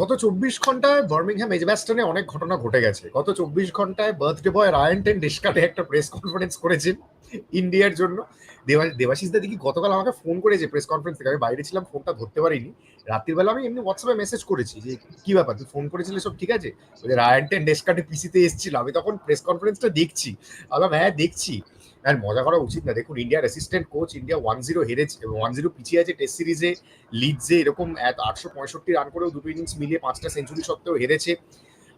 গত চব্বিশ ঘন্টায় বার্মিংহ্যাম এজব্যাস্টনে অনেক ঘটনা ঘটে গেছে। গত চব্বিশ ঘন্টায় birthday boy Ryan ten Doeschate একটা প্রেস কনফারেন্স করেছেন ইন্ডিয়ার জন্য। দেবা- দেবাশিস দা দেখি গতকাল আমাকে ফোন করেছে প্রেস কনফারেন্স থেকে। আমি বাইরে ছিলাম, ফোনটা ধরতে পারিনি। রাত্রিবেলা আমি এমনি হোয়াটসঅ্যাপে মেসেজ করেছি যে, কি ব্যাপার? তুই ফোন করেছিলি সব ঠিক আছে? রায়ন টেন ডেসকাটে পিসিতে এসেছিল। আমি তখন প্রেস কনফারেন্সটা দেখছি। আমি হ্যাঁ দেখছি। আর মজা করা উচিত না। দেখুন ইন্ডিয়ার assistant coach India one zero হেরেছে ওয়ান জিরো পিছিয়ে আছে টেস্ট সিরিজে লিডসে এরকম আটশো পঁয়ষট্টি রান করেও দুটো ইনিংস মিলিয়ে পাঁচটা সেঞ্চুরি সত্ত্বেও হেরেছে।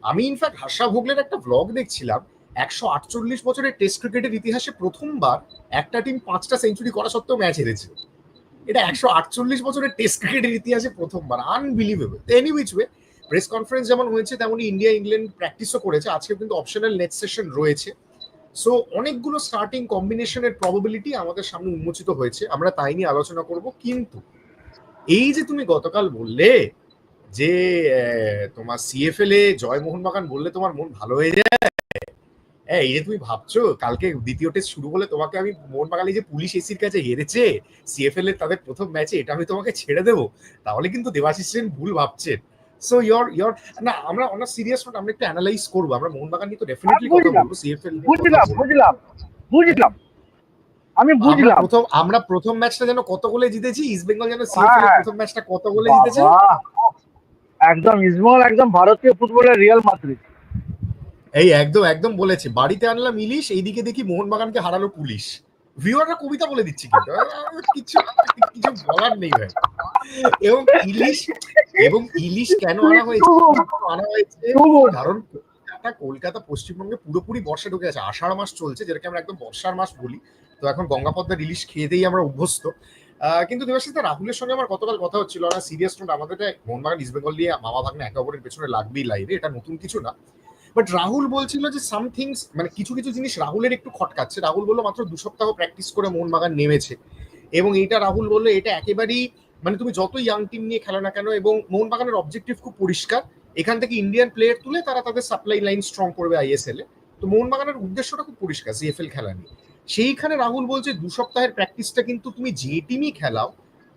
আমি ইনফ্যাক্ট হাসা ভোগলের একটা ব্লগ দেখছিলাম। একশো আটচল্লিশ বছরের টেস্ট ক্রিকেটের ইতিহাসে প্রথমবার একটা টিম পাঁচটা সেঞ্চুরি করা সত্ত্বেও ম্যাচ হেরেছে। এটা একশো আটচল্লিশ বছরের টেস্ট ক্রিকেটের ইতিহাসে প্রথমবার। Unbelievable any which way press conference যেমন হয়েছে, তেমনই ইন্ডিয়া ইংল্যান্ড প্র্যাকটিসও করেছে। আজকে কিন্তু অপশনাল নেট সেশন রয়েছে। সো অনেকগুলো স্টার্টিং কম্বিনেশনের প্রবাবিলিটি আমাদের সামনে উন্মোচিত হয়েছে, আমরা তাই নিয়ে আলোচনা করব, কিন্তু এই যে তুমি গতকাল বললে যে তোমার সিএফএল এ জয় মোহনবাগান বললে তোমার মন ভালো হয়ে যায় হ্যাঁ এই যে তুমি ভাবছ, কালকে দ্বিতীয় টেস্ট শুরু হলে তোমাকে আমি মোহনবাগান এই যে পুলিশ এসির কাছে হেরেছে সিএফএল এর তাদের প্রথম ম্যাচে এটা আমি তোমাকে ছেড়ে দেবো, তাহলে কিন্তু দেবাশিস সেন ভুল ভাবছেন। সো ইয়র ইয়র না আমরা অনেক সিরিয়াস নোট আমরা একটু অ্যানালাইজ করব। আমরা মোহনবাগান নিয়ে তো ডেফিনেটলি কথা বলব সিএফএল বুঝলাম বুঝলাম বুঝলাম। আমি বুঝলাম। প্রথম আমরা প্রথম ম্যাচটা যেন কত গোলে জিতেছি ইস্ট বেঙ্গল যেন হ্যাঁ, সিএফএল হ্যাঁ। প্রথম ম্যাচটা কত গোলে জিতেছে? একদম ইসমল একদম ভারতীয় ফুটবলের রিয়াল মাদ্রিদ এই একদম একদম বলেছে। বাড়িতে আনলাম ইলিশ এইদিকে দেখি মোহনবাগানকে হারালো পুলিশ। ভিউয়াররা কবিতা বলে দিচ্ছি কিন্তু। কিছু কিছু বলার নেই ভাই। এবং ইলিশ এবং ইলিশ কেন আনা হয়েছে? আনা হয়েছে? কারণ কলকাতা পশ্চিমবঙ্গে পুরোপুরি বর্ষা ঢুকে আছে আষাঢ় মাস চলছে যেটাকে আমরা একদম বর্ষার মাস বলি। তো এখন গঙ্গাপদ্মার ইলিশ খেয়েতেই আমরা অভ্যস্ত। আহ, কিন্তু দেবাশিস রাহুলের সঙ্গে আমার গতকাল কথা হচ্ছিল না সিরিয়াস নোট আমাদের মোহনবাগান ইস্ট বেঙ্গল নিয়ে মামা ভাগ্নে একে অপরের পেছনে লাগবেই লাইভে এটা নতুন কিছু না। বাট রাহুল বলছিল যে সামথিংস মানে কিছু কিছু জিনিস রাহুলের একটু খটকাচ্ছে। রাহুল বলল, মাত্র দু সপ্তাহ প্র্যাকটিস করে মোহনবাগান নেমেছে। এবং এইটা রাহুল বলল, এটা একেবারেই মানে তুমি যত ইয়াং টিম নিয়ে খেলো না কেন, এবং মোহনবাগানের অবজেক্টিভ খুব পরিষ্কার। এখান থেকে ইন্ডিয়ান প্লেয়ার তুলে তারা তাদের সাপ্লাই লাইন স্ট্রং করবে আইএসএল এ। তো মোহনবাগানের উদ্দেশ্যটা খুব পরিষ্কার সিএফএল খেলা নিয়ে। সেইখানে রাহুল বলছে, দু সপ্তাহের প্র্যাকটিসটা কিন্তু তুমি যে টিমই খেলাও,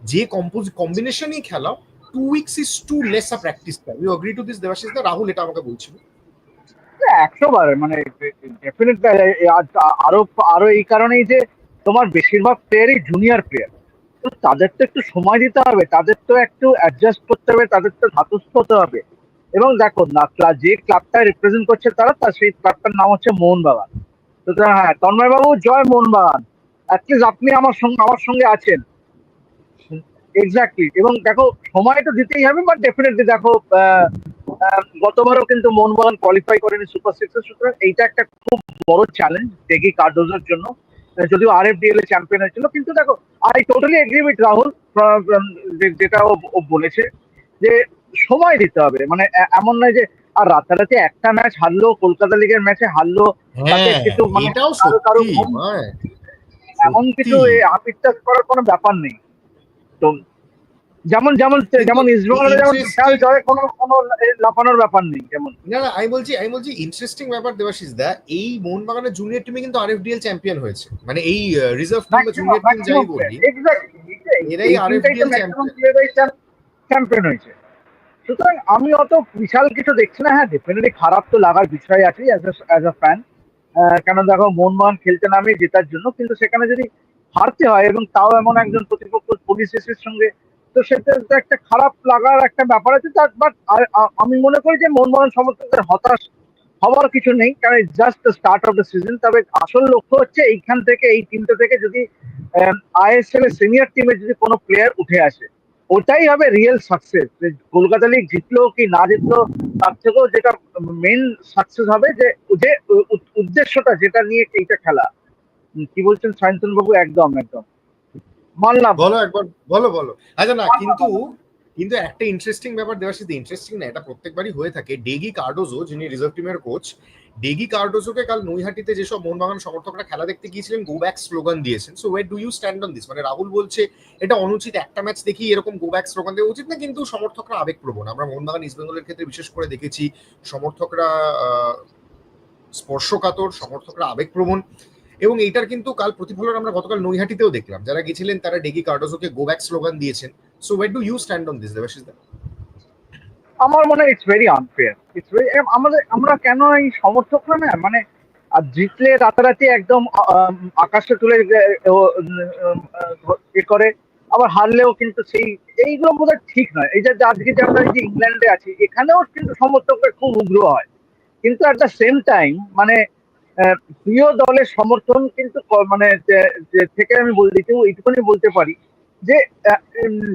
যে কম্পোজ কম্বিনেশনই খেলাও two weeks is too less a practice you agree to this Debashis Rahul, এটা আমাকে বলছিল। একশো বার মানে ডেফিনেট আরও আরও এই কারণেই যে তোমার বেশিরভাগ প্লেয়ারই জুনিয়র প্লেয়ার তো তাদের তো একটু সময় দিতে হবে তাদের তো একটু অ্যাডজাস্ট করতে হবে তাদের তো ধাতস্থ হতে হবে। এবং দেখো না যে ক্লাবটা রিপ্রেজেন্ট করছে তারা, তার সেই ক্লাবটার নাম হচ্ছে মোহনবাগান। সুতরাং হ্যাঁ তন্ময় বাবু জয় মোহনবাগান। অ্যাটলিস্ট আপনি আমার সঙ্গে আমার সঙ্গে আছেন। এক্স্যাক্টলি এবং দেখো, সময় তো দিতেই হবে বাট ডেফিনেটলি দেখো গতবারও কিন্তু মোহনবাগান কোয়ালিফাই করেনি সুপার সিক্সের সুতরাং। এইটা একটা খুব বড় চ্যালেঞ্জ ডেগি কার্ডোজের জন্য। যদিও আর এফ ডিএল এ চ্যাম্পিয়ন হয়েছিল কিন্তু দেখো I totally agree with Rahul যেটা ও বলেছে যে সময় দিতে হবে। মানে এমন নয় যে আর রাতারাতি একটা ম্যাচ হারলো কলকাতা লিগের ম্যাচে হারলো হ্যাঁ কিছু মানে কারো- এমন কিছু সত্যি। করার কোনো ব্যাপার নেই। তো যেমন যেমন যেমন ইসরায়েল যেমন খেয়াল জয়ে কোনো কোনো লাফানোর ব্যাপার নেই যেমন। না না আমি বলছি আমি বলছি ইন্টারেস্টিং ব্যাপার দেবাশিস দা এই মোহনবাগানের জুনিয়র টিমে কিন্তু আরএফডিএল চ্যাম্পিয়ন হয়েছে। মানে এই রিজার্ভ টিম বা জুনিয়র টিম যাই বলি এরাই RFDL চ্যাম্পিয়ন হয়েছে। সুতরাং আমি অত বিশাল কিছু দেখছি না হ্যাঁ ডেফিনেটলি খারাপ তো লাগার বিষয় আছে অ্যাজ আ ফ্যান কেন দেখো মোহনবাগান খেলতে নামে জেতার জন্য কিন্তু সেখানে যদি হারতে হয় এবং তাও এমন একজন প্রতিপক্ষ পুলিশ এসের সঙ্গে তো সেটা একটা খারাপ লাগার একটা ব্যাপার আছে তার বাট আমি মনে করি যে মোহনবাগান সমর্থকদের হতাশ হওয়ার কিছু নেই, কারণ just start of the season তবে আসল লক্ষ্য হচ্ছে এইখান থেকে, এই টিমটা থেকে যদি আইএসএল এর সিনিয়র টিমে যদি কোনো প্লেয়ার উঠে আসে, ওটাই হবে রিয়েল সাকসেস কলকাতা লিগ জিতলো কি না জিতলো, তার থেকেও যেটা মেন সাকসেস হবে যে যে উদ্দেশ্যটা যেটা নিয়ে এইটা খেলা। কি বলছেন সায়ন্তন বাবু একদম একদম। মানলাম বলো একবার বলো বলো। আচ্ছা না কিন্তু কিন্তু একটা ইন্টারেস্টিং ব্যাপার দেওয়ার সাথে ইন্টারেস্টিং না এটা প্রত্যেকবারই হয়ে থাকে। ডেগি কার্ডোজো যিনি রিজার্ভ টিমের কোচ ডেগি কার্ডোজোকে কাল নৈহাটিতে যেসব মোহনবাগান সমর্থকরা খেলা দেখতে গিয়েছিলেন গো ব্যাক স্লোগান দিয়েছেন। So where do you stand on this মানে রাহুল বলছে এটা অনুচিত একটা ম্যাচ দেখি এরকম গো ব্যাক স্লোগান দেওয়া উচিত না কিন্তু সমর্থকরা আবেগপ্রবণ। আমরা মোহনবাগান ইস্ট বেঙ্গলের ক্ষেত্রে বিশেষ করে দেখেছি সমর্থকরা স্পর্শকাতর সমর্থকরা আবেগপ্রবণ। এবং এইটার কিন্তু কাল প্রতিফলন আমরা গতকাল নৈহাটিতেও দেখলাম। যারা গেছিলেন তারা ডেগি কার্ডোজোকে গো ব্যাক স্লোগান দিয়েছেন। So wait do you stand on this Debashis da? আমার মনে হয় it's very unfair it's very আমাদের, আমরা কেন এই সমর্থকরা না? মানে আর জিতলে রাতারাতি একদম আকাশে তুলে, এ করে, আবার হারলেও কিন্তু সেই, এইগুলো বোধ ঠিক নয়। এই যে আজকে যে আমরা যে ইংল্যান্ডে আছি, এখানেও কিন্তু সমর্থকরা খুব উগ্র হয়। কিন্তু অ্যাট দ্য সেম টাইম মানে প্রিয় দলের সমর্থন কিন্তু মানে থেকে আমি বলতে কেউ এইটুকুনি বলতে পারি যে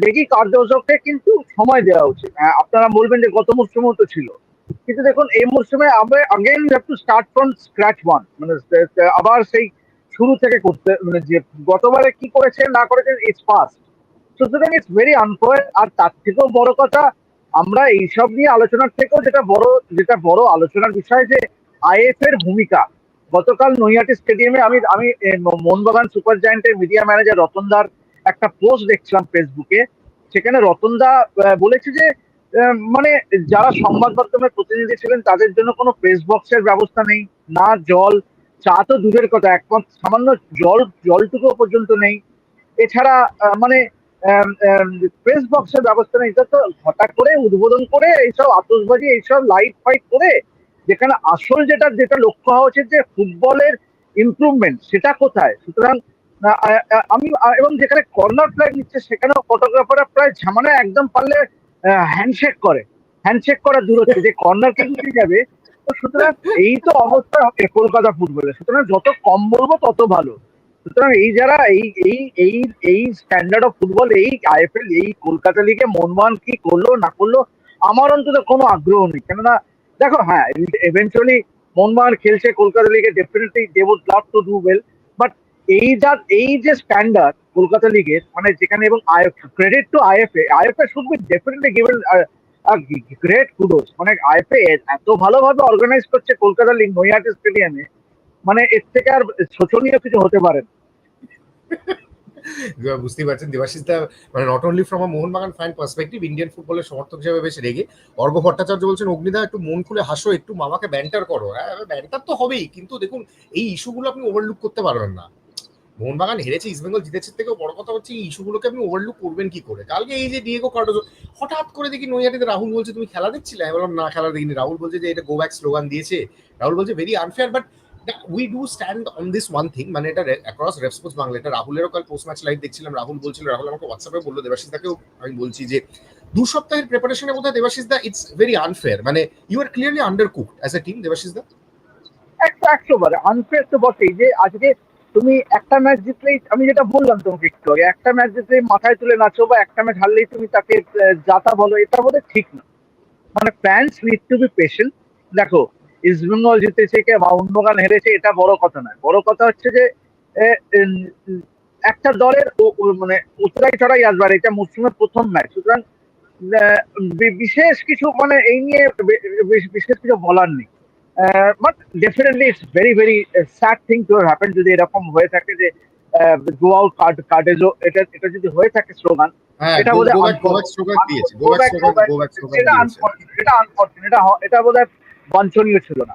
লেগি কার্যককে কিন্তু সময় দেওয়া উচিত। আপনারা বলবেন যে গত মরশুমেও তো ছিল। কিন্তু দেখুন, এই মরশুমে আমরা again have to start from scratch one মানে আবার সেই শুরু থেকে করতে মানে যে গতবারে কি করেছেন না করেছেন ইটস পাস্ট সুতরাং ইটস ভেরি আনফেয়ার আর তার থেকেও বড় কথা, আমরা এইসব নিয়ে আলোচনার থেকেও যেটা বড় যেটা বড় আলোচনার বিষয় যে, আইএফ এর ভূমিকা গতকাল নৈহাটি স্টেডিয়ামে আমি আমি মোহনবাগান সুপার জায়েন্টের মিডিয়া ম্যানেজার রতনদার একটা পোস্ট দেখছিলাম ফেসবুকে। সেখানে রতনদা বলেছে যে মানে যারা সংবাদ মাধ্যমের প্রতিনিধি ছিলেন, তাদের জন্য কোনো প্রেস বক্সের ব্যবস্থা নেই, না জল, চা তো দূরের কথা, একমাত্র সামান্য জল জলটুকু পর্যন্ত নেই। এছাড়া মানে প্রেস বক্সের ব্যবস্থা নেই। এটা তো হঠাৎ করে উদ্বোধন করে এইসব আতসবাজি এইসব লাইট ফাইট করে যেখানে আসল যেটা যেটা লক্ষ্য হওয়া উচিত যে ফুটবলের ইমপ্রুভমেন্ট সেটা কোথায়? সুতরাং আমি এবং যেখানে কর্নার ফ্ল্যাগ নিচ্ছে, সেখানেও ফটোগ্রাফাররা প্রায় ঝামেলা একদম পারলে হ্যান্ডশেক করে। হ্যান্ডশেক করা দূর হচ্ছে যে কর্নার কে নিয়ে যাবে। তো সুতরাং এই তো অবস্থা হবে কলকাতা ফুটবলে। সুতরাং যত কম বলব, তত ভালো। সুতরাং এই যারা, এই এই এই এই স্ট্যান্ডার্ড অফ ফুটবল এই আইএফএল এই কলকাতা লিগে মনমোহন কি করল, না করল, আমার অন্তত কোনো আগ্রহ নেই। কেননা দেখো হ্যাঁ এভেন্চুয়ালি মনমোহন খেলছে কলকাতা লিগে definitely they would love to do well but এই যা, এই যে স্ট্যান্ডার্ড কলকাতা লিগের মানে যেখানে এবং credit to IFA IFA should be definitely given great kudos মানে আইএফএ এত ভালোভাবে অর্গানাইজ করছে কলকাতা লিগ নৈহাটি স্টেডিয়ামে মানে এর থেকে আর শোচনীয় কিছু হতে পারে না। বুঝতেই পারছেন, দেবাশিস দা মানে not only from a Mohun Bagan fan perspective Indian ফুটবলের সমর্থক হিসেবে বেশ রেগে। অর্ঘ ভট্টাচার্য বলছেন, অগ্নিদা, একটু মন খুলে হাসো, একটু মামাকে ব্যান্টার করো। হ্যাঁ ব্যান্টার তো হবেই, কিন্তু দেখুন, এই ইস্যুগুলো আপনি ওভারলুক করতে পারবেন না। মোহনবাগান হেরেছে ইস্টবেঙ্গল জিতেছে, থেকেও বড় কথা হচ্ছে, এই ইস্যুগুলোকে আপনি ওভারলুক করবেন কি করে? কালকে এই যে ডিয়েগো কার্ডোজো হঠাৎ করে দেখি নৈহাটিতে রাহুল বলছে, তুমি খেলা দেখছিলে? আমি বললাম, না, খেলা দেখিনি। রাহুল বলছে যে, এটা গো ব্যাক স্লোগান দিয়েছে। রাহুল বলছে very unfair but we do stand on this one thing মানে এটা অ্যাক্রস রেসপন্স বাংলা, এটা রাহুলেরও কাল পোস্ট ম্যাচ লাইভ দেখছিলাম, রাহুল বলছিল, রাহুল আমাকে হোয়াটসঅ্যাপে বলল, দেবাশিস দাকেও আমি বলছি যে, দু সপ্তাহের প্রিপারেশনের মধ্যে Debashis da it's very unfair মানে you are clearly under cook as a team Debashis da? একশো একশো বারে আনফেয়ার তো বটেই যে, আজকে তুমি একটা ম্যাচ জিতলেই, আমি যেটা বললাম তোমাকে একটু আগে, একটা ম্যাচ জিতলেই মাথায় তুলে নাচো বা একটা ম্যাচ হারলেই তুমি তাকে যাতা বলো, এটা বোধহয় ঠিক না। মানে fans need to be patient দেখো ইস্টবেঙ্গল জিতেছে কে মাউন্টবাগান হেরেছে এটা বড় কথা নয়। বড় কথা হচ্ছে যে একটা দলের মানে উতরাই চড়াই আসবে আর এটা মরসুমের প্রথম ম্যাচ সুতরাং বিশেষ কিছু মানে এই নিয়ে বে- বে- বিশেষ কিছু বলার নেই। But definitely it's very very sad thing to happen যদি এরকম হয়ে থাকে যে গো আউট কার্ড কার্ডেজো এটা এটা যদি হয়ে থাকে স্লোগান এটা বোধহয় এটা আনফর্চুনেট এটা এটা বোধহয় বাঞ্ছনীয় ছিল না।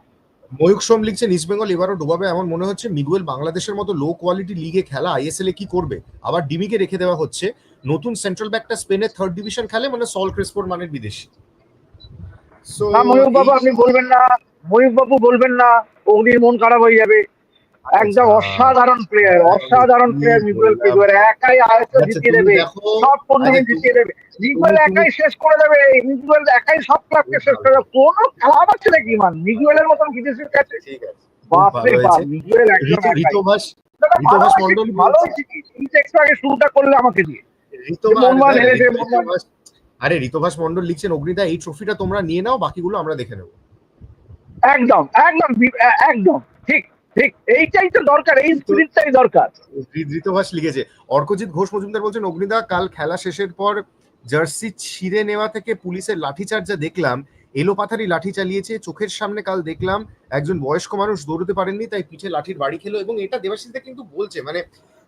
ময়ূক সোম লিখছেন ইস্ট বেঙ্গল এবারও ডোবাবে এমন মনে হচ্ছে মিগুয়েল বাংলাদেশের মতো লো কোয়ালিটি লিগে খেলা আইএসএল এ কি করবে? আবার ডিমিকে রেখে দেওয়া হচ্ছে। নতুন সেন্ট্রাল ব্যাকটা স্পেনের থার্ড ডিভিশন খেলে মানে সল ক্রিসপোর মানের বিদেশি। ময়ূক বাবু আপনি বলবেন না। ময়ূক বাবু বলবেন না অগ্নির মন খারাপ হয়ে যাবে। একদম আচ্ছা। অসাধারণ প্লেয়ার অসাধারণ প্লেয়ার মিগুয়েল পিগুয়ের একাই আয়ত্ত আচ্ছা, জিতিয়ে দেবে সব টুর্নামেন্ট জিতিয়ে দেবে। মিগুয়েল একাই শেষ করে দেবে মিগুয়েল একাই সব ক্লাবকে শেষ করে দেবে। কোনো খেলা পাচ্ছে নাকি মান? মিগুয়েলের মতন বিদেশের কাছে ঠিক আছে। বাপরে বাপ। মিগুয়েল একদম ঋতু- একাই। ঋতুভাস দাদা, ঋতুভাস ভালো একটু আগে শুরুটা করলে আমাকে দিয়ে। আরে ঋতুভাস মন্ডল লিখছেন অগ্নিদা এই ট্রফিটা তোমরা নিয়ে নাও বাকিগুলো আমরা দেখে নেব। একদম একদম একদম ঠিক। এইটাই তো দরকার, এই স্পিরিটটাই দরকার। ঋতুভাস লিখেছে, অর্কজিৎ ঘোষ মজুমদার বলছেন, অগ্নিদা, কাল খেলা শেষের পর জার্সি ছিঁড়ে নেওয়া থেকে পুলিশের লাঠিচার্জ যা দেখলাম, এলোপাথারি লাঠি চালিয়েছে, চোখের সামনে কাল দেখলাম, একজন বয়স্ক মানুষ দৌড়তে পারেননি, তাই পিঠে লাঠির বাড়ি খেলো, এবং এটা দেবাশিসদা কিন্তু বলছে মানে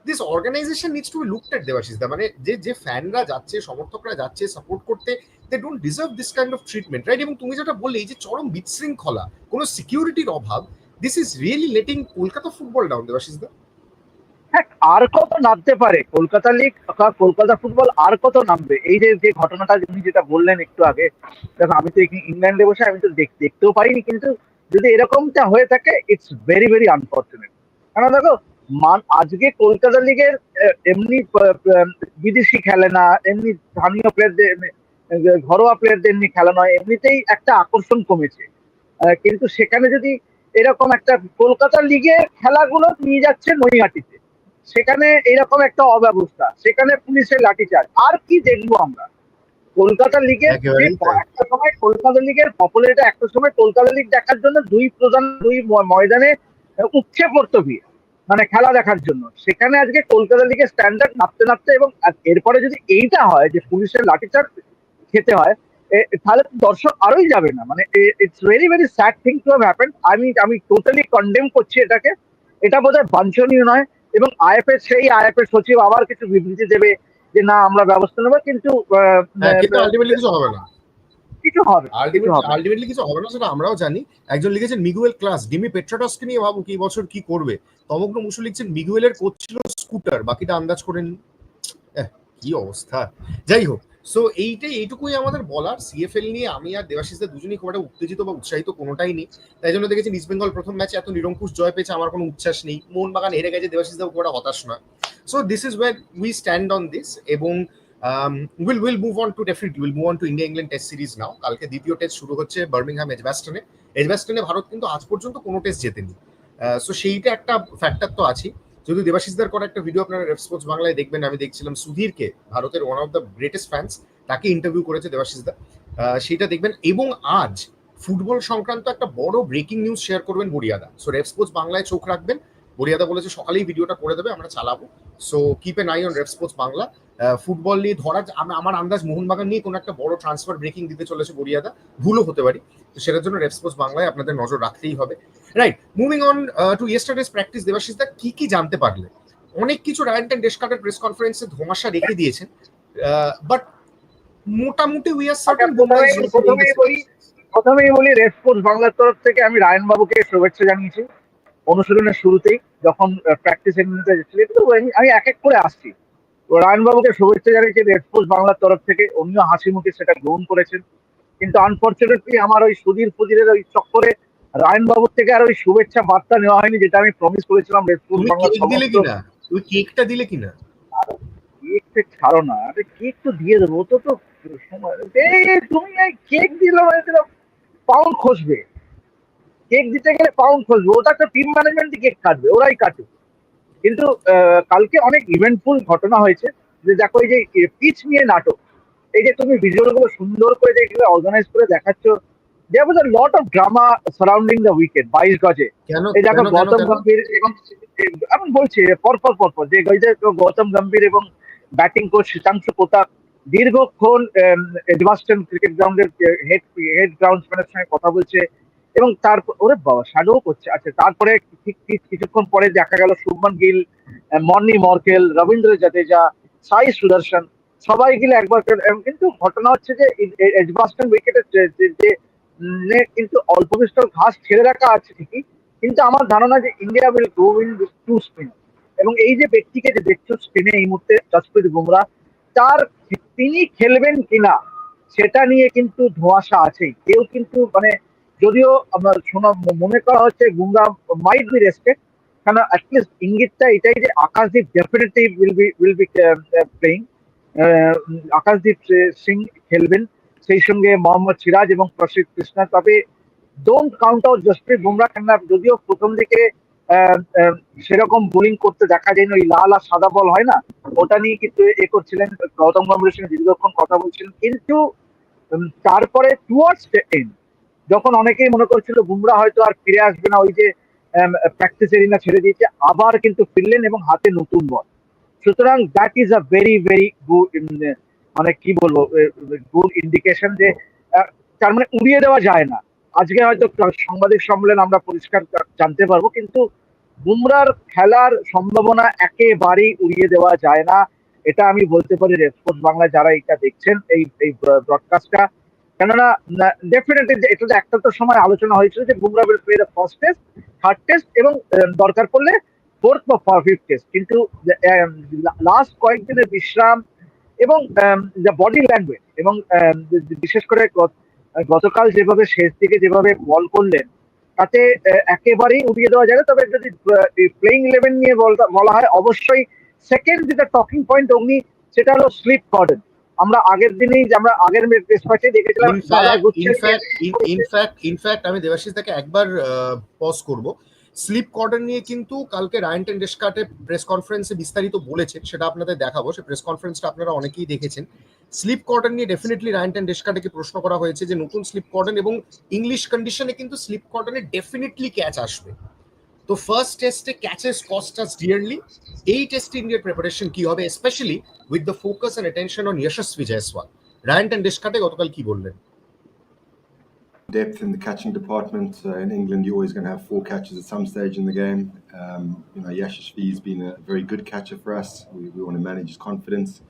this organisation needs to be looked at দেবাশিসদা মানে যে যে ফ্যানরা যাচ্ছে, সমর্থকরা যাচ্ছে সাপোর্ট করতে they don't deserve this kind of treatment right এবং তুমি যেটা বললে, এই যে চরম বিশৃঙ্খলা, কোনো সিকিউরিটির অভাব this is really letting Kolkata football down দেবাশিসদা হ্যাঁ, আর কত নামতে পারে? কলকাতা লিগ কলকাতা ফুটবল আর কত নামবে? এই যে যে ঘটনাটা উনি যেটা বললেন একটু আগে দেখো আমি তো ইংল্যান্ডে বসে আমি তো দেখ- দেখতেও পারিনি কিন্তু যদি এরকমটা হয়ে থাকে ইটস ভেরি ভেরি আনফর্চুনেট কারণ দেখো মান আজকে কলকাতা লিগের এমনি বিদেশি খেলে না এমনি স্থানীয় প্লেয়ারদের ঘরোয়া প্লেয়ারদের নিয়ে খেলা নয় এমনিতেই একটা আকর্ষণ কমেছে। কিন্তু সেখানে যদি এরকম একটা কলকাতা লিগের খেলাগুলো নিয়ে যাচ্ছে নৈহাটিতে। সেখানে এরকম একটা অব্যবস্থা। সেখানে পুলিশের লাঠিচার্জ। আর কি দেখব আমরা? কলকাতা লিগের। একটা সময় কলকাতা লিগের পপুলারিটি একটা সময় কলকাতা লিগ দেখার জন্য দুই প্রধান দুই ময়দানে উঠছে পড়তো ভিড় মানে খেলা দেখার জন্য। সেখানে আজকে কলকাতা লিগের স্ট্যান্ডার্ড নাপতে নাপতে এবং এরপরে যদি এইটা হয় যে পুলিশের লাঠিচার্জ খেতে হয় তাহলে দর্শক আরোই যাবে না। মানে it's very very sad thing to have happened আমি আমি টোটালি কন্ডেম করছি এটাকে। এটা বোধহয় বাঞ্ছনীয় নয়। এবং আইএফএ সেই আইএফএ সচিব আবার কিছু বিবৃতি দেবে যে না আমরা ব্যবস্থা নেব। কিন্তু হ্যাঁ কিছু হবে না। কিছু হবে কিছু আলটিমেটলি কিছু হবে না সেটা আমরাও জানি। একজন লিখেছেন মিগুয়েল ক্লাস ডিমি পেট্রাটসকে নিয়ে ভাবুক এই বছর কি করবে? তমগ্ন মুসু লিখছেন মিগুয়েলের কোচ ছিল স্কুটার বাকিটা আন্দাজ করে নিন। কি অবস্থা। যাই হোক সো এইটাই, এইটুকুই আমাদের বলার। সিএফএল নিয়ে আমি আর দেবাশিসদের দুজনেই খুব একটা উত্তেজিত বা উৎসাহিত কোনোটাই নেই। তাই জন্য দেখেছি ইস্ট বেঙ্গল প্রথম ম্যাচে এত নিরঙ্কুশ জয় পেয়েছে, আমার কোনো উচ্ছ্বাস নেই। মোহনবাগান হেরে গেছে, দেবাশিসদাও খুব একটা হতাশ নয় so this is war we stand on this এবং will we'll we'll move on to definitely, we'll move to India England test series now কালকে দ্বিতীয় টেস্ট শুরু হচ্ছে বার্মিংহাম এজবাস্টনে এজবাস্টনে ভারত কিন্তু আজ পর্যন্ত কোনো টেস্ট জেতেনি। সো সেইটা একটা ফ্যাক্টর তো আছে যদি দেবাশিসদার করা একটা ভিডিও আপনারা রেফ স্পোর্টস বাংলায় দেখবেন, আমি দেখছিলাম সুধীরকে, ভারতের one of the greatest fans তাকে ইন্টারভিউ করেছে দেবাশিসদা। সেইটা দেখবেন এবং আজ ফুটবল সংক্রান্ত একটা বড় ব্রেকিং নিউজ শেয়ার করবেন বরিয়াদা সো রেপস্পোর্টস বাংলায় চোখ রাখবেন। বরিয়াদা বলেছে, সকালেই ভিডিওটা করে দেবে, আমরা চালাবো। So keep an eye on RevSportz Bangla. Football নিয়ে ধরা আমার আন্দাজ মোহনবাগান নিয়ে কোনো একটা বড় ট্রান্সফার ব্রেকিং দিতে চলেছে বরিয়াদা ভুলও হতে পারি। তো, সেটার জন্য রেফস্পোর্টস বাংলায় আপনাদের নজর রাখতেই হবে। Right moving on to yesterday's practice Debashis da কি কি জানতে পারলে? অনেক কিছু রায়ন্ট অ্যান্ড ডেসকার্টের প্রেস কনফারেন্সে ধোঁয়াশা রেখে দিয়েছেন বাট মোটামুটি উই আর সার্টেন প্রথমেই- বলি রেসপন্স বাংলার তরফ থেকে আমি রায়ন বাবুকে শুভেচ্ছা জানিয়েছি। অনুশীলনের শুরুতেই যখন প্র্যাকটিস এমনিতে যাচ্ছিল কিন্তু আমি- এক এক করে আসছি। রায়ন বাবুকে শুভেচ্ছা জানিয়েছি রেসপন্স বাংলার তরফ থেকে অন্য হাসি মুখে সেটা গ্রহণ করেছেন। কিন্তু আনফর্চুনেটলি আমার ওই সুধীর ফুজিরের ওই চক্করে রায়ন বাবুর থেকে আর ওই শুভেচ্ছা বার্তা নেওয়া হয়নি যেটা আমি প্রমিস করেছিলাম বাংলার কেক দিলে কিনা? তুমি কেকটা দিলে কিনা? কেক টেক ছাড়ো না আরে কেক তো দিয়ে দেবো তো তো তুমি এই কেক দিলে মানে পাউন্ড খসবে। কেক দিতে গেলে পাউন্ড খসবে ওটা একটা টিম ম্যানেজমেন্টই কেক কাটবে ওরাই কাটুক। কিন্তু কালকে অনেক ইভেন্টফুল ঘটনা হয়েছে যে দেখো এই যে পিচ নিয়ে নাটক এই যে তুমি ভিজুয়ালগুলো সুন্দর করে যে অর্গানাইজ করে দেখাচ্ছ বাইশ গজে এই দেখো গৌতম? গম্ভীর এবং আমি বলছি যে গৌতম গম্ভীর এবং ব্যাটিং কোচ শীতাংশু প্রতাপ দীর্ঘক্ষণ এডভাস্টন ক্রিকেট গ্রাউন্ডের হেড হেড গ্রাউন্ডসম্যানের সঙ্গে কথা বলছে এবং তারপর ওরে বাবা শ্যাডো করছে আচ্ছা তারপরে কিছুক্ষণ পরে দেখা গেল শুভমান গিল মর্নি মর্কেল রবীন্দ্র জাদেজা সাই সুদর্শন সবাই গিলে একবার কিন্তু ঘটনা হচ্ছে যে এডভাস্টন উইকেটের যে কিন্তু অল্প বিস্তর ঘাস ছেড়ে রাখা আছে ঠিকই, কিন্তু আমার ধারণা যে India will go into spin এবং এই যে ব্যক্তিকে যে দেখছ স্পিনে এই মুহূর্তে জসপ্রীত বুমরা তার তিনি খেলবেন কিনা, সেটা নিয়ে কিন্তু ধোঁয়াশা আছেই। কেউ কিন্তু মানে যদিও আমার শোনা, মনে করা হচ্ছে বুমরা মাইট বি রেস্টেড কারণ অ্যাটলিস্ট ইঙ্গিতটা এটাই যে Akashdeep definitely will be will be playing Akashdeep Singh খেলবেন। সেই সঙ্গে মোহাম্মদ সিরাজ এবং প্রসিদ্ধ কৃষ্ণা। তবে don't count out Jasprit Bumrah কেননা যদিও প্রথম দিকে সেরকম বোলিং করতে দেখা যায়নি, ওই লাল আর সাদা বল হয় না, ওটা নিয়ে কিন্তু এ করছিলেন গৌতম গম্ভীরের সঙ্গে দীর্ঘক্ষণ কথা বলছিলেন। কিন্তু তারপরে টুয়ার্ডস এন্ড যখন অনেকেই মনে করছিল বুমরা হয়তো আর ফিরে আসবে না, ওই যে প্র্যাকটিস এরিনা ছেড়ে দিয়েছে, আবার কিন্তু ফিরলেন এবং হাতে নতুন বল সুতরাং that is a very very good মানে কি বলব গুড ইন্ডিকেশন যে তার মানে উড়িয়ে দেওয়া যায় না। আজকে হয়তো সাংবাদিক সম্মেলন আমরা পরিষ্কার জানতে পারব, কিন্তু বুমরার খেলার সম্ভাবনা একেবারেই উড়িয়ে দেওয়া যায় না। এটা আমি বলতে পারি রেসপন্স বাংলা যারা এটা দেখছেন, এই এই ব্রডকাস্টটা কেননা ডেফিনেটলি এটা একটা তো সময় আলোচনা হয়েছিল যে Bumrah will play the first test third test এবং দরকার পড়লে ফোর্থ বা ফিফথ টেস্ট কিন্তু লাস্ট কয়েকদিনের বিশ্রাম এবং বডি ল্যাঙ্গুয়েজ এবং বিশেষ করে গতকাল যেভাবে শেষ দিকে যেভাবে বল করলেন তাতে একেবারেই উড়িয়ে দেওয়া যায় তবে যদি প্লেইং ইলেভেন নিয়ে বলা হয় অবশ্যই সেকেন্ড যেটা টকিং পয়েন্ট অগ্নি সেটা হলো স্লিপ কর্ডন আমরা আগের দিনেই যে আমরা আগের ম্যাচে দেখেছিলাম ইনফ্যাক্ট ইনফ্যাক্ট ইনফ্যাক্ট আমি দেবাশিস তাকে একবার পজ করব। স্লিপ কর্ডার নিয়ে কিন্তু কালকে রায়ন টেন্ডেসকার্টে প্রেস কনফারেন্সে বিস্তারিত বলেছেন, সেটা আপনাদের দেখাবো, সে প্রেস কনফারেন্সটা আপনারা অনেকেই দেখেছেন। স্লিপ কর্ডার নিয়ে ডেফিনেটলি রায়ন টেন্ডেসকার্টকে প্রশ্ন করা হয়েছে যে নতুন স্লিপ কর্ডন এবং ইংলিশ কন্ডিশনে কিন্তু স্লিপ কর্ডনে ডেফিনেটলি ক্যাচ আসবে। তো ফার্স্ট টেস্টে ক্যাচেস কস্ট আস ডিয়ারলি এই টেস্টে ইন্ডিয়ার প্রিপারেশন কি হবে specially with the focus and attention on Yashasvi Jaiswal Ryan ten Doeschate গতকাল কি বললেন? Depth in the catching department. Uh, in England, you're always going to have four catches at some stage in the game. Um, you know, Yashashvi's been a very good catcher for us. We, we want to manage his confidence.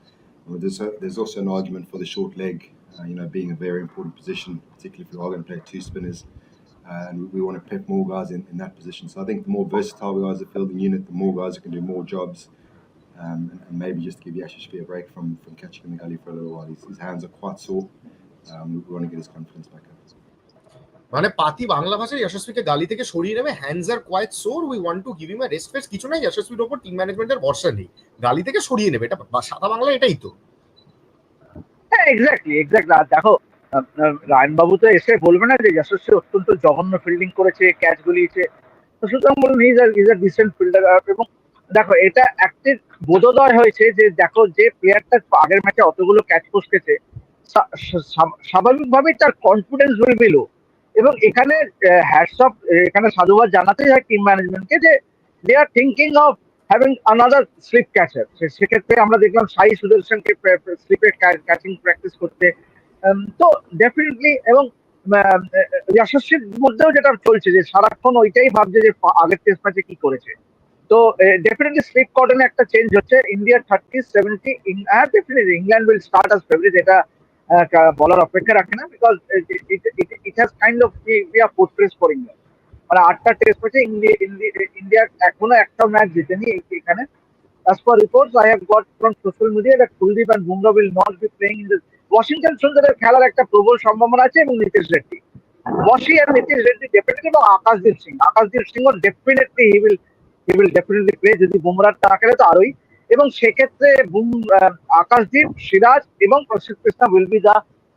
There's, a, there's also an argument for the short leg, uh, you know, being a very important position, particularly if we are going to play two spinners. Uh, and we want to pep more guys in, in that position. So I think the more versatile we are as a fielding unit, the more guys who can do more jobs. Um, and, and maybe just give Yashashvi a break from, from catching in the gully for a little while. His, his hands are quite sore. Um, we want to get his confidence back up. মানে পাতি বাংলা ভাষায় যশস্বীকে গালি থেকে সরিয়ে নেবে hands are quite sore we want to give him a respect কিছু নাই, যশস্বীর ওপর টিম ম্যানেজমেন্টের ভরসা নেই। গালি থেকে সরিয়ে নেবে, এটা সাদা বাংলা এটাই তো। হ্যাঁ এক্স্যাক্টলি আর দেখো রায়ন বাবু তো এসে বলবে না যে যশস্বী অত্যন্ত জঘন্য ফিল্ডিং করেছে ক্যাচ গুলিয়েছে। তো সুতরাং বলুন is are is are decent fielder এবং দেখো, এটা একটি বোধোদয় হয়েছে যে, দেখো, যে প্লেয়ারটা আগের ম্যাচে অতগুলো ক্যাচ ফসকেছে স্বাভাবিকভাবেই তার কনফিডেন্স উইল বি লো এবং এখানে হ্যাটসঅফ এখানে সাধুবাদ জানাতে হয় টিম ম্যানেজমেন্টকে যে they are thinking of having another slip catcher সেক্ষেত্রে আমরা দেখলাম সাই সুদর্শনকে স্লিপের ক্যাচিং প্র্যাকটিস করতে। তো ডেফিনেটলি এবং যশস্বীর মধ্যেও যেটা চলছে যে সারাক্ষণ ওইটাই ভাবছে যে আগের টেস্ট ম্যাচে কি করেছে। তো ডেফিনেটলি স্লিপ কর্ডনে একটা চেঞ্জ হচ্ছে। India thirty seventy definitely England will start as favourite এটা বলার অপেক্ষা রাখে না because it has kind of be a fortress for England মানে আটটা টেস্ট ম্যাচে ইন্ডিয়া এখনও একটা ম্যাচ জিতেনি এখানে। As per reports, I have got from social media that Kuldeep and Bumrah will not be playing in the Washington সুন্দরের খেলার একটা প্রবল সম্ভাবনা আছে এবং নীতিশ রেড্ডি ওয়াশি আর নীতিশ রেড্ডি ডেফিনেটলি এবং Akashdeep Singh Akashdeep Singh definitely he will he will definitely play যদি বুমরার না তো আরোই এবং সেক্ষেত্রে আকাশদীপ সিরাজ এবং Prasidh Krishna will be the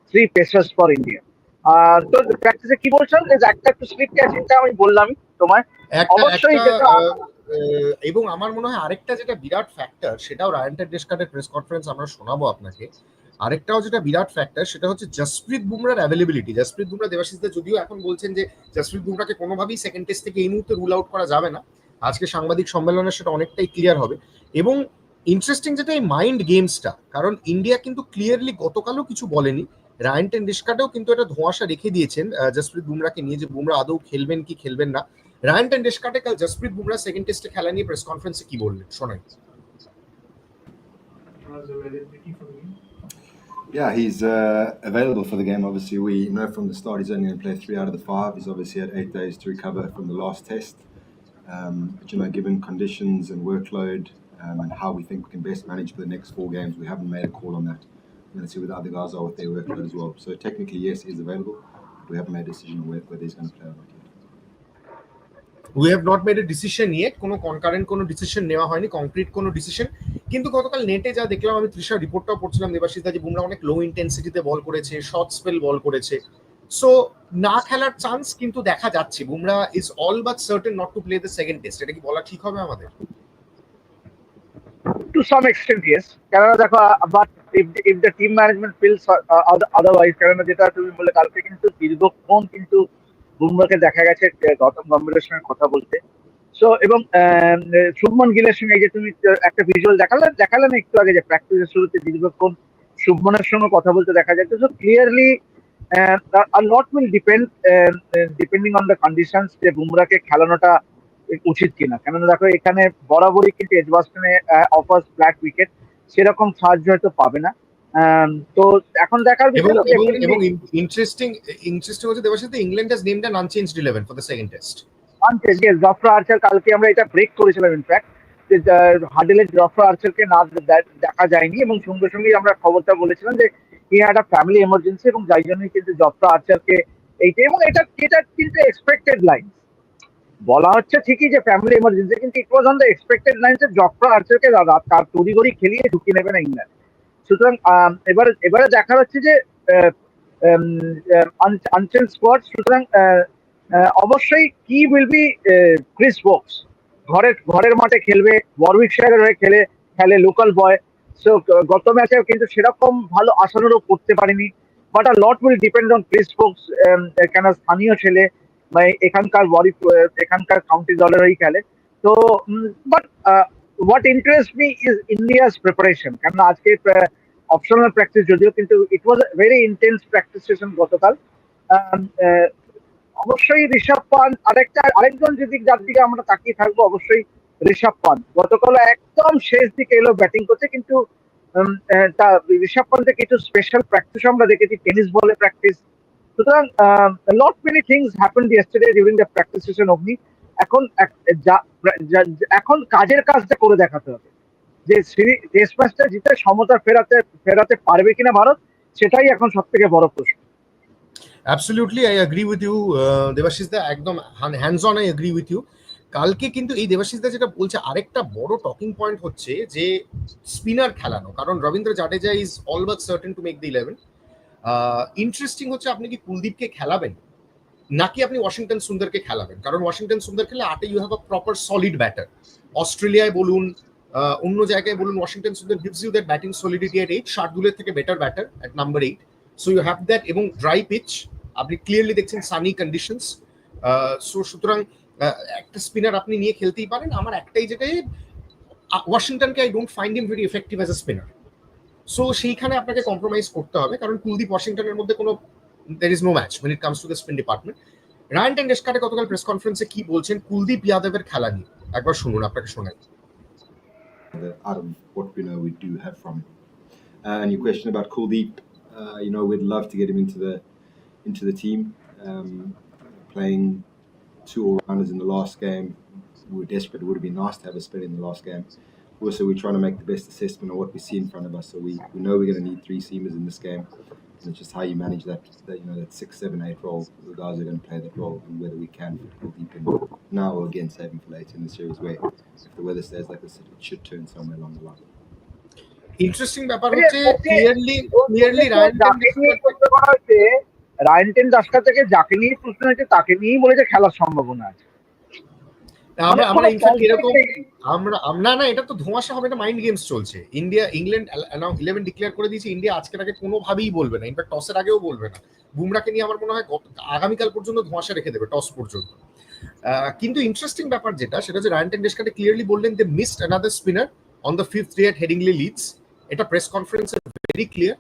three pacers for India আর তো প্র্যাকটিসে কি বলছেন? যে একটা একটু স্লিপ ক্যাচিংটা আমি বললামই তোমায়। অবশ্যই এবং আমার মনে হয় আরেকটা যেটা বিরাট ফ্যাক্টর সেটাও রায়ন টেন্ডেসকারের প্রেস কনফারেন্স আমরা শোনাবো আপনাকে। আরেকটাও যেটা বিরাট ফ্যাক্টর সেটা হচ্ছে জসপ্রীত বুমরার অ্যাভেলেবিলিটি জসপ্রীত বুমরা দেবাশিসদের যদিও এখন বলছেন যে জসপ্রীত বুমরাকে কোনোভাবেই সেকেন্ড টেস্ট থেকে এই মুহূর্তে রুল আউট করা যাবে না। আজকে সাংবাদিক সম্মেলনে সেটা অনেকটাই ক্লিয়ার হবে। এবং ইন্টারেস্টিং যেটা এই মাইন্ড গেমসটা কারণ ইন্ডিয়া কিন্তু ক্লিয়ারলি গতকালও কিছু বলেনি রায়ন টেন্ডেসকাটেও কিন্তু এটা ধোঁয়াশা রেখে দিয়েছেন জসপ্রীত বুমরাকে নিয়ে যে বুমরা আদৌ খেলবেন কি খেলবেন না রায়ন টেন্ডেসকাটে কাল জসপ্রীত বুমরা সেকেন্ড টেস্টে খেলা নিয়ে প্রেস কনফারেন্সে কি বললেন শোনাই Yeah, he's uh, available for the game. Obviously, we know from the start he's only going to play three out of the five. He's obviously had eight days to recover from the last test. Um, but you know, given conditions and workload um, and how we think we can best manage for the next four games, we haven't made a call on that. Going to see what the other guys are with their workload as well. So technically, yes, he's available. We haven't made a decision on whether, he's going to play or not yet. We have not made a decision yet কোনো concurrent কোনো decision নেওয়া হয়নি concrete কোনো decision কিন্তু গতকাল নেটে যা দেখলাম আমি তৃষার রিপোর্টটাও পড়ছিলাম দেবাশিস দা যে বুমরা অনেক লো ইন্টেন্সিটিতে বল করেছে শর্ট স্পেল বল করেছে সো না খেলার চান্স কিন্তু দেখা যাচ্ছে Bumrah is all but certain not to play the second test এটা কি বলা ঠিক হবে আমাদের to some extent yes. কেননা দেখো but if the, if the team management feels uh, যেটা তুমি বলে কালকে কিন্তু দীর্ঘক্ষণ কিন্তু বুমরাকে দেখা গেছে গৌতম গম্ভীরের সঙ্গে কথা বলতে। সো এবং শুভমন গিলের সঙ্গে যে তুমি একটা ভিজুয়াল দেখালে দেখালে না একটু আগে যে প্র্যাকটিসের শুরুতে দীর্ঘক্ষণ শুভমনের সঙ্গে কথা বলতে দেখা যাচ্ছে so clearly a lot will depend depending on the conditions যে বুমরাকে খেলানোটা উচিত কিনা। কেননা দেখো এখানে বরাবরই কিন্তু এজবাস্টনে অফার্স ফ্ল্যাট উইকেট সেরকম সাহায্য হয়তো পাবে না। তো এখন দেখার এবং ইন্টারেস্টিং ইন্টারেস্টিং হচ্ছে Debashis England has named an unchanged eleven for the second test unchanged yes Jofra Archer কালকে আমরা এটা ব্রেক করেছিলাম ইনফ্যাক্ট যে হাডেলের জফরা আর্চারকে না দেখা যায়নি এবং সঙ্গে সঙ্গে আমরা খবরটা বলেছিলাম যে ই একটা ফ্যামিলি এমার্জেন্সি এবং যাই জন্যই কিন্তু জফরা আর্চারকে এইটা এবং এটা এটা কিন্তু এক্সপেক্টেড লাইন বলা হচ্ছে ঠিকই যে ফ্যামিলি এমার্জেন্সি কিন্তু it was on the expected line যে জফরা আর্চারকে তার তড়িঘড়ি খেলিয়ে ঢুকিয়ে নেবে না ইংল্যান্ড। সুতরাং এবারে এবারে দেখা যাচ্ছে যে আনচেন স্কোয়াড সুতরাং অবশ্যই কি উইল বি ক্রিস বক্স ঘরের ঘরের মাঠে খেলবে বরউইকশায়ারের হয়ে খেলে খেলে লোকাল বয় সো গত ম্যাচে কিন্তু সেরকম ভালো আশানুরূপ করতে পারেনি। But are lot will depend on Chris Woakes কেন স্থানীয় ছেলে। বা এখানকার বডি এখানকার কাউন্টি দলের খেলে। তো but what interest me is India's preparation কেন আজকে অপশনাল প্র্যাকটিস যদিও, কিন্তু it was very intense practice session গতকাল। অবশ্যই ঋষভ পান আরেকটা, আরেকজন যদি যার দিকে আমরা তাকিয়ে থাকব, অবশ্যই ঋষভ পান গতকাল একদম শেষ দিকে এলো ব্যাটিং করতে, কিন্তু তা ঋষভ পান্তের কিছু স্পেশাল প্র্যাকটিস আমরা দেখেছি টেনিস বলে প্র্যাকটিস সুতরাং lot many things happened yesterday during the practice session অগ্নি এখন এখন কাজের কাজটা করে দেখাতে হবে। যে টেস্ট ম্যাচটা জিতে সমতা ফেরাতে ফেরাতে পারবে কিনা ভারত, সেটাই এখন সব থেকে বড় প্রশ্ন। Absolutely I agree with you Debashis দা, একদম hands on I agree with you কালকে কিন্তু এই দেবাশিস দা যেটা বলছে, আরেকটা বড় টকিং পয়েন্ট হচ্ছে যে স্পিনার খেলানো। কারণ Ravindra Jadeja is all but certain to make the eleven interesting হচ্ছে আপনি কি কুলদীপকে খেলাবেন? নাকি আপনি ওয়াশিংটন সুন্দরকে খেলাবেন? কারণ ওয়াশিংটন সুন্দর খেলে আটে you have a proper solid batter অস্ট্রেলিয়ায় বলুন অন্য জায়গায় বলুন, Washington Sundar gives you that batting solidity at eight শার্দুলের থেকে better batter at number eight so you have that এবং ড্রাই পিচ আপনি ক্লিয়ারলি দেখছেন সানি কন্ডিশনস সো সুতরাং একটা স্পিনার আপনি নিয়ে খেলতেই পারেন। আমার একটাই যেটাই ওয়াশিংটনকে I don't find him very effective as a spinner so সেইখানে আপনাকে কম্প্রোমাইজ করতে হবে কারণ কুলদীপ ওয়াশিংটনের মধ্যে কোনো দের is no match when it comes to the spin department Ryan টেন্ডেসকারে গতকাল প্রেস কনফারেন্সে কি বলছেন কুলদীপ যাদবের খেলা নিয়ে একবার শুনুন আপনাকে শোনাই the, out of what we know we do have from him. Uh, and your question about Kuldeep, uh, you know, we'd love to get him into the into the team. Um, playing two all-rounders in the last game, we were desperate. It would have been nice to have a spin in the last game. Also, we're trying to make the best assessment of what we see in front of us. So we, we know we're going to need three seamers in this game. And it's just how you manage that, that you know, that six, seven, eight role. The guys are going to play that role, and whether we can fit Kuldeep in now or again save him for later in the series. Where if the weather stays like this, it should turn somewhere along the line. Interesting ব্যাপার হচ্ছে clearly ও- clearly ওকে Ryan যাকে নিয়ে প্রশ্ন করা হয়েছে Rayan ten দাসকা থেকে যাকে নিয়ে প্রশ্ন হয়েছে তাকে নিয়েই বলেছে খেলার সম্ভাবনা আছে আমরা আমরা ইনফ্যাক্ট এরকম আমরা না না এটা তো ধোঁয়াশা হবে না মাইন্ড গেমস চলছে। ইন্ডিয়া ইংল্যান্ড ইলেভেন ডিক্লেয়ার করে দিয়েছে ইন্ডিয়া কোনোভাবেই বলবে না ইনফ্যাক্ট টসের আগেও বলবে না। বুমরাকে নিয়ে আমার মনে হয় আগামীকাল পর্যন্ত ধোঁয়াশা রেখে দেবে টস পর্যন্ত। কিন্তু ইন্টারেস্টিং ব্যাপার যেটা সেটা রায়ান টেন্ডেসকারে ক্লিয়ারলি বললেন they missed another spinner on the fifth day at Headingley Leeds এটা প্রেস কনফারেন্সে ভেরি ক্লিয়ার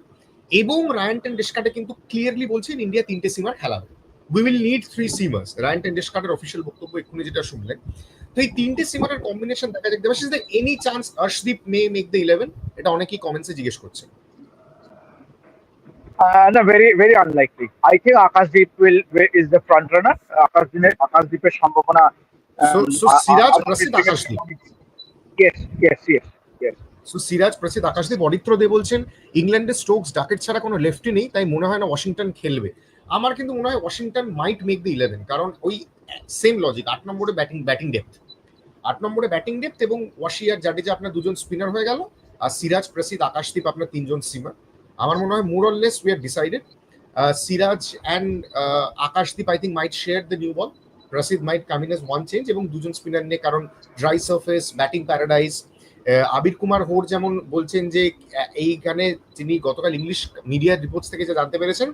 এবং রায়ান টেন্ডেসকাটে কিন্তু ক্লিয়ারলি বলছেন ইন্ডিয়া তিনটে seamer খেলাবে। We will need three seamers Ryan official বক্তব্য এক্ষুনি যেটা শুনলেন তো এই তিনটে সিমারের কম্বিনেশন দেখা যাক দেবাশিস দা any chance Arshdeep may make the eleven এটা অনেকেই কমেন্টসে জিজ্ঞেস করছে very, very unlikely. I think Akashdeep will, will is the front runner. Akashdeep, Akashdeepের সম্ভাবনা Siraj versus Akashdeep. Yes, yes, yes. So Siraj Prasidh Akashdeep Aditya দে বলছেন ইংল্যান্ডের Stokes Duckett ছাড়া কোনো লেফটি নেই তাই মনে হয় না ওয়াশিংটন খেলবে আমার কিন্তু মনে হয় Washington might make the eleven কারণ ওই সেম লজিক আট নম্বরে ব্যাটিং ব্যাটিং ডেপথ আট নম্বরে ব্যাটিং ডেপথ এবং ওয়াশিয়ার জাডেজা আপনার দুজন স্পিনার হয়ে গেল আর সিরাজ প্রসিদ্ধ আকাশদীপ আপনার তিনজন সিমার আমার মনে হয় more less we are decided Siraj and Akashdeep I think might share the new ball Prasidh might coming as one change এবং দুজন স্পিনার নিয়ে কারণ dry surface batting paradise ah, Abir Kumar হোর যেমন বলছেন যে এইখানে তিনি গতকাল ইংলিশ মিডিয়া রিপোর্টস থেকে যে জানতে পেরেছেন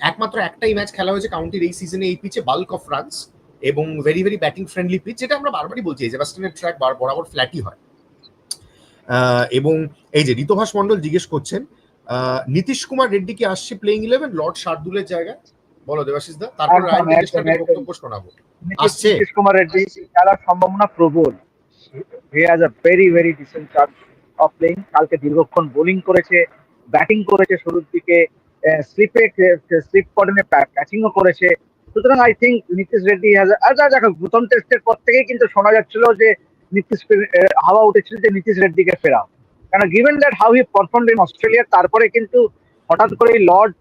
একমাত্র একটাই ম্যাচ খেলা হয়েছে কাউন্টির এই সিজনে এই পিচে বাল্ক অফ রানস এবং very very batting friendly pitch যেটা আমরা বারবারই বলছি এজেবাস্টনের ট্র্যাক বরাবর ফ্ল্যাটই হয়। এবং এই যে ঋতভাস মন্ডল জিজ্ঞেস করছেন নীতিশ কুমার রেড্ডি কি আসছে প্লেইং ইলেভেন লর্ড শার্দুলের জায়গায়। বলো দেবাশিস দা তারপর। বক্তব্য শোনাবো। আসছে। নীতিশ কুমার রেড্ডি খেলার সম্ভাবনা প্রবল। He has a very very decent chance of playing কালকে দীর্ঘক্ষণ বোলিং করেছে ব্যাটিং করেছে শুরুর দিকে। স্লিপে স্লিপ কর্ডনে ক্যাচিংও করেছে। সুতরাং I think Nitish Reddy has আচ্ছা দেখো, প্রথম টেস্টের পর থেকেই কিন্তু শোনা যাচ্ছিল যে নীতিশ হাওয়া উঠেছিল যে নীতিশ রেড্ডিকে ফেরা কারণ given that how he perform in Australia তারপরে কিন্তু হঠাৎ করে লর্ড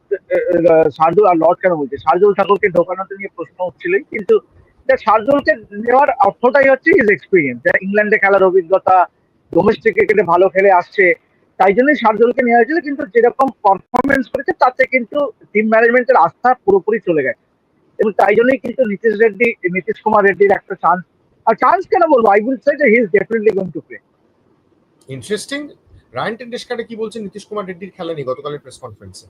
শার্দুল, আর লর্ড কেন বলছে? শার্দুল ঠাকুরকে ঢোকানোতে নিয়ে প্রশ্ন উঠছিলই, কিন্তু শার্দুলকে নেওয়ার অর্থটাই হচ্ছে ইজ এক্সপিরিয়েন্স ইংল্যান্ডে খেলার অভিজ্ঞতা ডোমেস্টিক ক্রিকেটে ভালো খেলে আসছে তাই জন্যই শার্দুলকে নেওয়া হয়েছিল কিন্তু যেরকম পারফরমেন্স করেছে তাতে কিন্তু টিম ম্যানেজমেন্টের আস্থা পুরোপুরি চলে গেছে এবং তাই জন্যই কিন্তু নীতিশ রেড্ডি নীতিশ কুমার রেড্ডির একটা চান্স আর চান্স কেন বলব আই উইল সে যে he is definitely going to play interesting Ryan ten Doeschate কি বলছেন নীতিশ কুমার রেড্ডির খেলা নেই গতকালের প্রেস কনফারেন্সে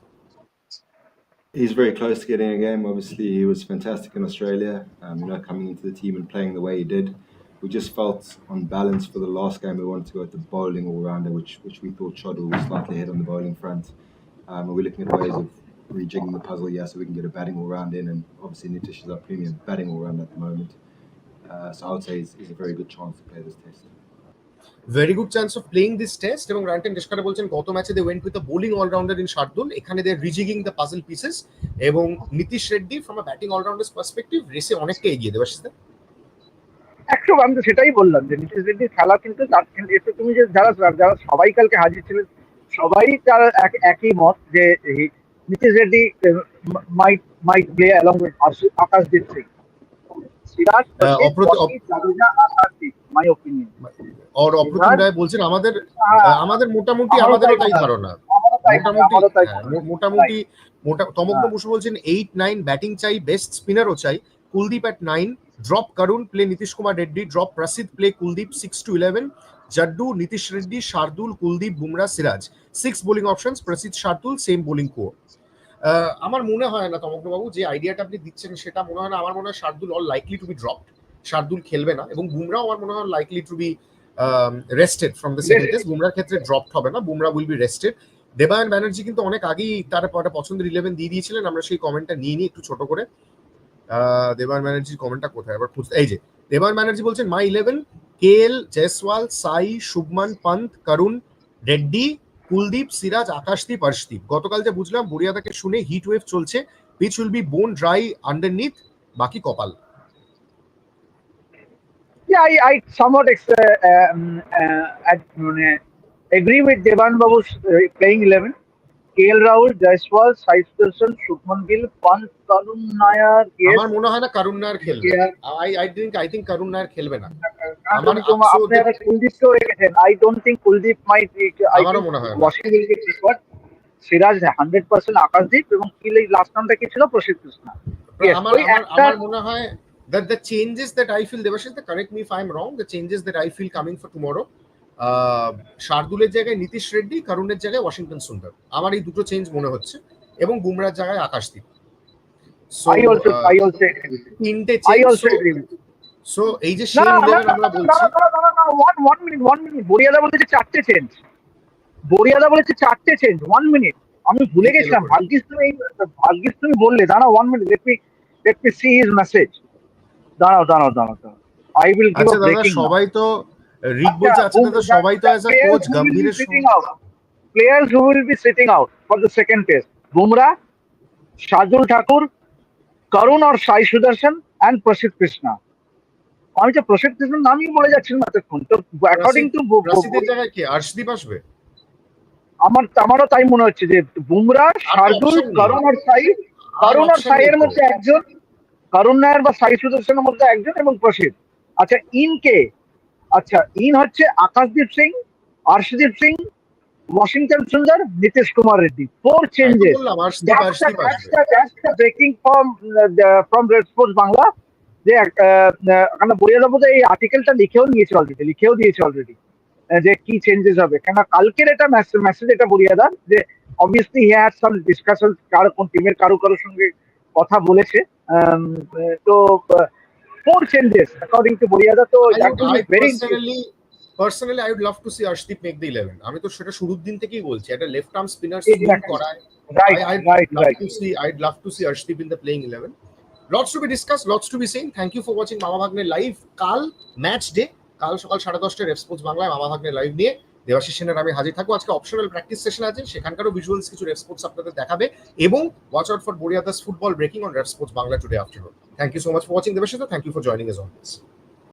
He's very close to getting a game. Obviously, he was fantastic in Australia. Um, you know, coming into the team and playing the way he did. We just felt on balance for the last game we wanted to go with the bowling all rounder, which which we thought Shadul was slightly ahead on the bowling front. Um, and we're looking at ways of rejigging the puzzle, yeah, so we can get a batting all round in. And obviously, Nitish is our premium batting all round at the moment. Uh, so I would say he's, he's a very good chance to play this test. Very good chance of playing this test এবং Ryan টেন্ডেসকারে বলছেন গত ম্যাচে they went with the bowling allrounder in Shardul এখানে they rejigging the puzzle pieces এবং Nitish Reddy from a batting allrounder perspective রেসে অনেকটা এগিয়ে দেবাশিস দা একটু আমি তো সেটাই বললাম যে নীতিশ রেড্ডির খেলা কিন্তু একটু তুমি যে যারা যারা সবাই কালকে হাজির ছিলেন সবাই তার এক- একই মত যে Nitish Reddy might might play along with Akashdeep Singh. বলছেন আমাদের আমাদের মোটামুটি মনে হয়। ধারণা। মোটামুটি হ্যাঁ, মোটামুটি হ্যাঁ। বসু বলছেন এইট নাইন ব্যাটিং চাই বেস্ট স্পিনারও চাই Kuldeep at nine drop Karun play Nitish Kumar Reddy drop Prasidh play Kuldeep six to eleven Jaddu Nitish Reddy Shardul Kuldeep Bumrah Siraj six bowling options Prasidh Shardul same bowling কো আমার মনে হয় না তমগ্ন বাবু যে আইডিয়াটা আপনি দিচ্ছেন সেটা মনে হয় না আমার মনে হয় Shardul all likely to be dropped Shardul খেলবে না এবং বুমরাও আমার মনে হয় likely to be rested from the second test বুমরার ক্ষেত্রে ড্রপড হবে না Bumrah will be rested Debayan Banerjee কিন্তু অনেক আগেই তার একটা পছন্দের ইলেভেন দিয়ে দিয়েছিলেন আমরা সেই কমেন্টটা নিয়ে নিই একটু ছোট করে। আহ, দেবায়ন ব্যানার্জির কমেন্টটা কোথায়? আবার খুঁজতে এই যে দেবান ব্যানার্জি বলছেন মাই ইলেভেন কে এল জয়সওয়াল সাই শুভমান পন্ত করুণ রেড্ডি কুলদীপ সিরাজ আকাশদীপ হর্ষদীপ গতকাল যে বুঝলাম বুড়িয়াদাকে শুনে হিট ওয়েভ চলছে। Pitch will be bone dry underneath বাকি কপাল। Yeah, I, I somewhat ex- uh, um, uh, ad- মানে agree with uh, playing 11. Rahul, Jaiswal, Sai Sudarshan, Shubman Gill, Pant, Karun Nair, yes. আমার মনে হয় না করুণ নায়ার খেলবে। আই আই থিঙ্ক আই করুণ নায়ার খেলবে না। কারণ আমার তোমার- আফসোস আপনারা কুলদীপকেও রেখেছেন। I don't think Kuldeep might আমারও মনে হয়। Washing get preferred Siraj hundred percent Akashdeep এবং কিল এই লাস্ট নামটা কি ছিল? প্রসিদ্ধ কৃষ্ণা। আমার আমার মনে হয় that the changes that I feel Devashish correct me if I'm wrong the changes that I feel coming for tomorrow আহ, শার্দুলের জায়গায় নীতিশ রেড্ডি করুণের জায়গায় ওয়াশিংটন সুন্দর। আমার এই দুটো চেঞ্জ মনে হচ্ছে। এবং বুমরার জায়গায় Akashdeep So, I also ah, I also agree with তিনটে I also change agree with so এই যে সেই ইলেভেন আমরা বলছি না, না, না, না, না, one- one minute, one minute. বরিয়াদা বলেছে চারটে চেঞ্জ বরিয়াদা বলেছে চারটে চেঞ্জ ওয়ান মিনিট আমি ভুলে গেছিলাম। ভাগ্যিস তুমি ভাগ্যিস তুমি বললে। দাঁড়াও one minute let me let me see his message দাঁড়াও দাঁড়াও দাঁড়াও দাঁড়াও। আই উইল গিভ আচ্ছা আ ব্রেকিং সবাই তো রিক বলছে আচ্ছা দাদা সবাই তো as a coach গম্ভীরের sitting out players who will be sitting out for the second test Bumrah Shardul Thakur Karun R Sai Sudarshan and প্রসিদ্ধ কৃষ্ণা। আমি যে প্রসিদ্ধ কৃষ্ণার নামই বলে যাচ্ছিলাম এতক্ষণ তো অ্যাকর্ডিং টু রাশিদের জায়গায় কি? আর্শদীপ আসবে? আমার আমারও তাই মনে হচ্ছে যে বুমরা শার্দুল নেই। করুণ আর সাই করুণ আর সাইয়ের মধ্যে একজন করুণ নায়ার বা সাই সুদর্শনের মধ্যে একজন এবং প্রসিদ্ধ। আচ্ছা ইন কে? আচ্ছা ইন হচ্ছে Akashdeep Singh Arshdeep Singh Washington Sundar Nitish Kumar Reddy. Four changes breaking from from RevSportz Bangla যে এখানে বইয়া দেবো এই আর্টিকেলটা লিখেও নিয়েছে অলরেডি লিখেও দিয়েছে অলরেডি যে কি চেঞ্জেস হবে। কেন কালকের এটা মেসেজ এটা বরিয়াদার যে obviously he had some discussion কারও কোন টিমের কারও কারোর সঙ্গে কথা বলেছে। তো ফোর চেঞ্জেস অ্যাকর্ডিং টু বরিয়াদা তো I that would- I very personally personally I would love to see Arshdeep make the 11 আমি তো সেটা শুরুর দিন থেকেই বলছি একটা লেফট আর্ম স্পিনার Exactly. করায় right I- I'd right love right to see I'd love to see Arshdeep in the playing 11 lots to be discussed lots to be saying thank you for watching মামা ভাগ্নে live কাল match day কাল সকাল সাড়ে দশটায় রেফ sports বাংলায় মামা ভাগ্নে লাইভ নিয়ে দেবাশিস সেনের আমি হাজির থাকব। আজকে অপশনাল প্র্যাকটিস সেশন আছে, সেখানকারও ভিজুয়ালস কিছু রেফ স্পোর্টস আপনাদের দেখাবে এবং watch out for বরিয়াদাস football breaking on RevSportz Bangla today afternoon thank you so much for watching Debashis thank you for joining us this